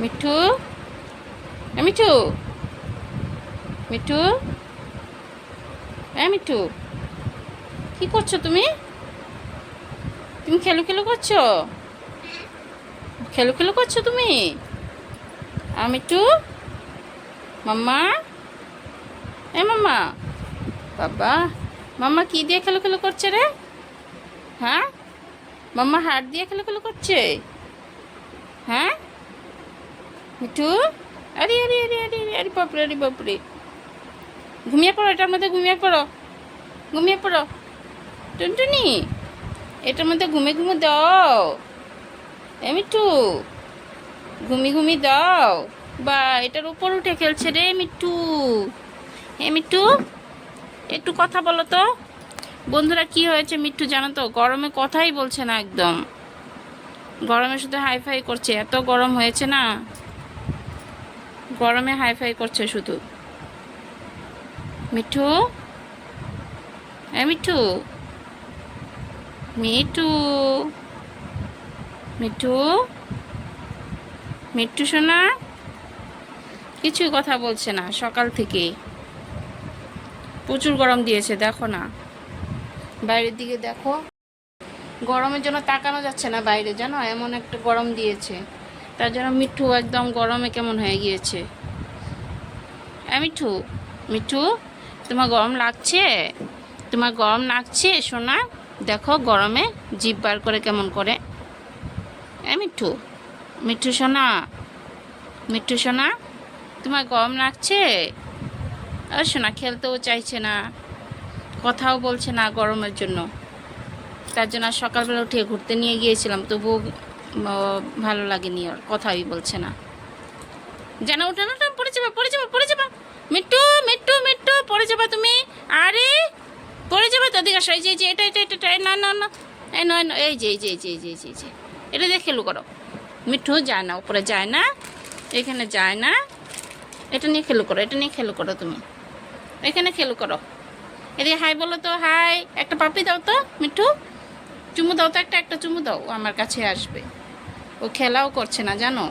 মিঠু? এ মিঠু? মিঠু? এ মিঠু? কি করছ তুমি? তুমি খেলু খেলু করছ? খেলু খেলু করছ তুমি? আর মিঠু? মাম্মা? এ মাম্মা? বাবা, মাম্মা কি দিয়ে খেলো খেলো করছে রে? হ্যাঁ? মাম্মা হাত দিয়ে খেলো খেলো করছে? হ্যাঁ? মিঠু? আরে আরে আরে আরে আরে আরে বাপরে আরে বাপরে। ঘুমিয়ে পড়ো, এটার মধ্যে ঘুমিয়ে পড়ো। ঘুমিয়ে পড়ো। টুনটুনি, এটার মধ্যে ঘুমে ঘুমে দাও। এ মিঠু, ঘুমি ঘুমি দাও। বা, এটার উপর উঠে খেলছে রে মিঠু। হে মিঠু, একটু কথা বলো তো। বন্ধুরা, কি হয়েছে মিঠু জানো তো? গরমে কথাই বলছে না একদম। গরমে শুধু হাইফাই করছে। এত গরম হয়েছে না। গরমে হাইফাই করছে শুধু। মিঠু? এ মিঠু। মিঠু। মিঠু? মিঠু সোনা? কিছুই কথা বলছে না, সকাল থেকে প্রচুর গরম দিয়েছে, দেখো না। বাইরের দিকে দেখো। গরমের জন্য তাকানো যাচ্ছে না বাইরে, জানো? এমন একটা গরম দিয়েছে। তার জন্য মিঠু একদম গরমে কেমন হয়ে গিয়েছে। হ্যাঁ মিঠু মিঠু, তোমার গরম লাগছে? তোমার গরম লাগছে? সোনা, দেখো গরমে জিভ বার করে কেমন করে। হ্যাঁ মিঠু মিঠু সোনা মিঠু সোনা, তোমার গরম লাগছে? আর সোনা, খেলতেও চাইছে না, কথাও বলছে না গরমের জন্য। তার জন্য সকালবেলা উঠে ঘুরতে নিয়ে গিয়েছিলাম, তবুও ভালো লাগেনি ওর কথাই বলছে না। জানা উঠে না পড়ে যাবা পড়ে যাবা পড়ে যাবা। মিট্টু মিট্টু মিট্টু পড়ে যাবা তুমি। আরে পড়ে যাবে তো দিকে এই যে এটা এটা এটা না না না এই নয় না, এই যে এই যে এই যে এই যে এই যে, এটা দিয়ে খেলু করো। মিঠু যায় না উপরে যায় না এখানে যায় না। এটা নিয়ে খেলু করো এটা নিয়ে খেলু করো তুমি। এখানে খেলু করো। এদিকে হাই বলো তো হাই একটা পাপি দাও তো মিঠু চুমু দাও তো একটা একটা চুমু দাও আমার কাছে আসবে। ও খেলাও করছে না, জানো?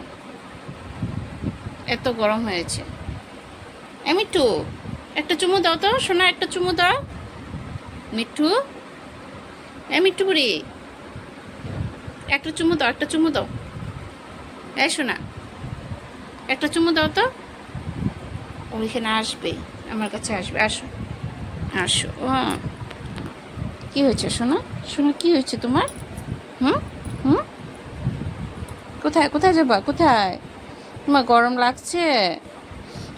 এত গরম হয়েছে। এ মিঠু একটা চুমু দাও তো শোনা একটা চুমু দাও। মিঠু এ মিঠু বুড়ি, একটা চুমু দাও, একটা চুমু দাও। এই শোনা একটা চুমু দাও তো। ওইখানে আসবে, আমার কাছে আসবে, আসো আসো, ও কি হয়েছে শোনো শোনো কি হয়েছে তোমার? হুম? হুম? কোথায় কোথায় যাবা? কোথায়? তোমার গরম লাগছে?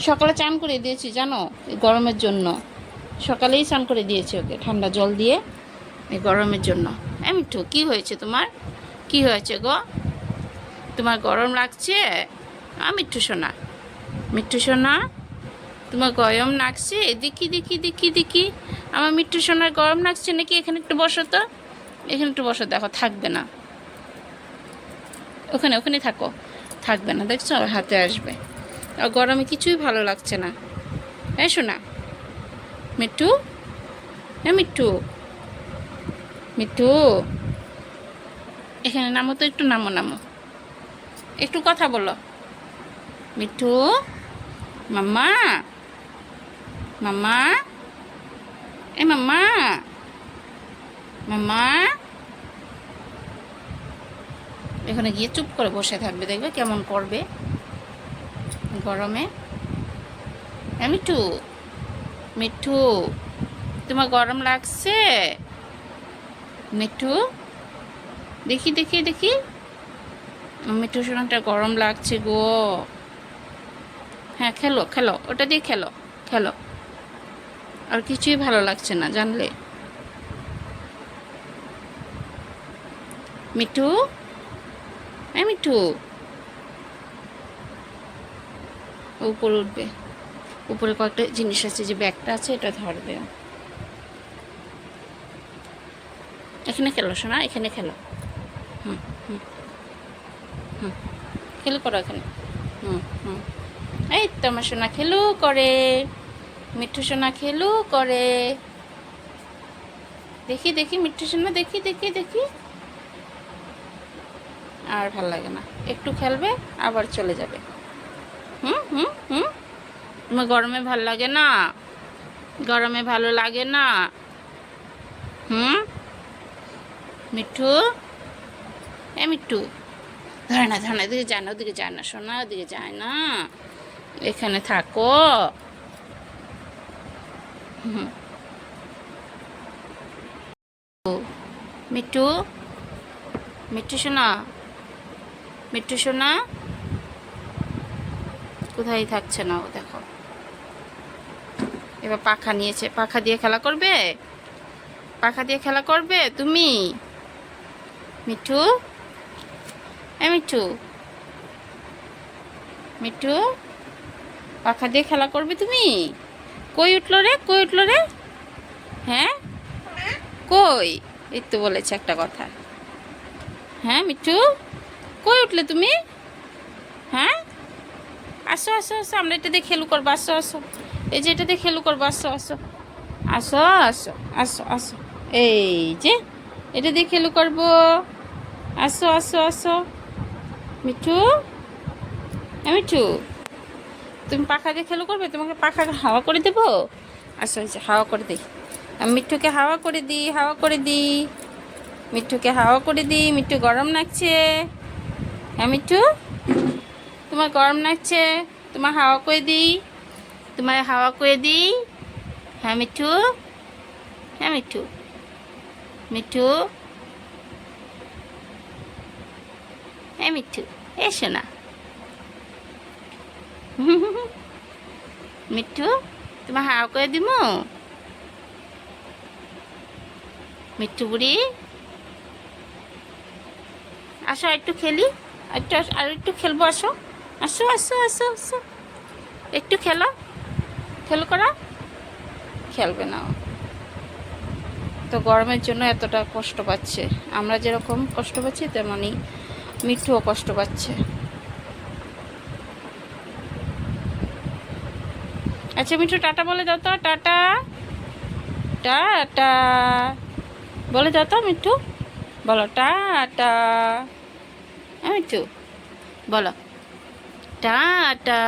সকালে চান করে দিয়েছি, জানো? এই গরমের জন্য। সকালেই চান করে দিয়েছি ওকে, ঠান্ডা জল দিয়ে এই গরমের জন্য। মিঠু, কি হয়েছে তোমার? কি হয়েছে গো? তোমার গরম লাগছে? মিঠু সোনা। মিঠু সোনা, তোমার গরম লাগছে? দেখি দেখি দেখি দেখি আমার মিঠু সোনার গরম লাগছে? নাকি এখানে একটু বসো তো? এখানে একটু বসো, দেখো, থাকবে না। ওখানে ওখানে থাকো। থাকবে না, দেখছ? আর হাতে আসবে। আর গরমে কিছুই ভালো লাগছে না। এই শোনা মিঠু? হ্যাঁ মিঠু? মিঠু? এখানে নামো তো, একটু নামো নামো। একটু কথা বলো। মিঠু? মাম্মা? মাম্মা? এ, মাম্মা? মাম্মা? এখানে গিয়ে চুপ করে বসে থাকবে, দেখবে কেমন করবে। গরমে। এ মিঠু। মিঠু, তোমার গরম লাগছে? মিঠু, দেখি দেখি দেখি। মিঠু শোনাটা গরম লাগছে গো। হ্যাঁ খেলো খেলো, ওটা দিয়ে খেলো খেলো। আর কিছুই ভালো লাগছে না, জানলে। মিঠু হ্যাঁ মিঠু উপরে উঠবে। উপরে কয়েকটা জিনিস আছে, যে ব্যাগটা আছে, এটা ধরবে। এখানে খেলো শোনা এখানে খেলো। হুম হুম হুম। খেলো করো এখানে। হুম হুম। এই তো আমার সোনা খেলু করে। মিঠু সোনা খেলু করে। দেখি দেখি, মিঠু সোনা, দেখি দেখি দেখি। আর ভালো লাগে না। একটু খেলবে, আবার চলে যাবে। হুম হুম হুম। তোমার গরমে ভালো লাগে না? গরমে ভালো লাগে না? হুম? মিঠু? এ মিঠু। ধরে না ধরে না ওদিকে যায় না, ওদিকে যায় না, শোনা ওদিকে যায় না। এখানে থাকো। হুম। মিঠু? মিঠু সোনা মিঠু সোনা, কোথায় থাকছে না ও, দেখো। এবার পাখা নিয়েছে। পাখা দিয়ে খেলা করবে? পাখা দিয়ে খেলা করবে? তুমি? মিঠু? এ মিঠু। মিঠু? পাখা দিয়ে খেলা করবে তুমি? কই উঠল রে? কই উঠল রে? হ্যাঁ? কই? এই তো বলেছে একটা কথা। হ্যাঁ মিঠু? কই উঠলে তুমি? হ্যাঁ? আসো আসো আসো, আমরা এটা দিয়ে খেলু করব, আসো আসো। এই যে এটা দিয়ে খেলু করব, আসো আসো। আসো আসো আসো আসো। এই যে, এটা দিয়ে খেলু করব। আসো আসো আসো। মিঠু? হ্যাঁ মিঠু? তুমি পাখা দিয়ে খেলু করবে? তোমাকে পাখা হাওয়া করে দেবো? আসো যে, হাওয়া করে দিই। আমি মিঠুকে হাওয়া করে দিই, হাওয়া করে দিই। মিঠুকে হাওয়া করে দিই, মিঠু গরম লাগছে মিঠু তোমার গরম লাগছে, তোমার হাওয়া করে দিই? তোমার হাওয়া করে দিই? হ্যাঁ মিঠু। হ্যাঁ মিঠু। মিঠু। হ্যাঁ মিঠু। এসো না মিঠু, তোমার হাওয়া করে দিব মিঠু বুড়ি। আসো, একটু খেলি। একটু আর একটু খেলব, আসো। আসো আসো আসো আসো। একটু খেলো। খেলো করা। খেলবে না তো গরমের জন্য এতটা কষ্ট পাচ্ছে। আমরা যেরকম কষ্ট পাচ্ছি তেমনই মিঠুও কষ্ট পাচ্ছে। আচ্ছা মিঠু, টাটা বলে দাও তো। টাটা। টাটা। বলে দাও তো, মিঠু। বলো, টাটা। হ্যাঁ চু বলো। টাটা।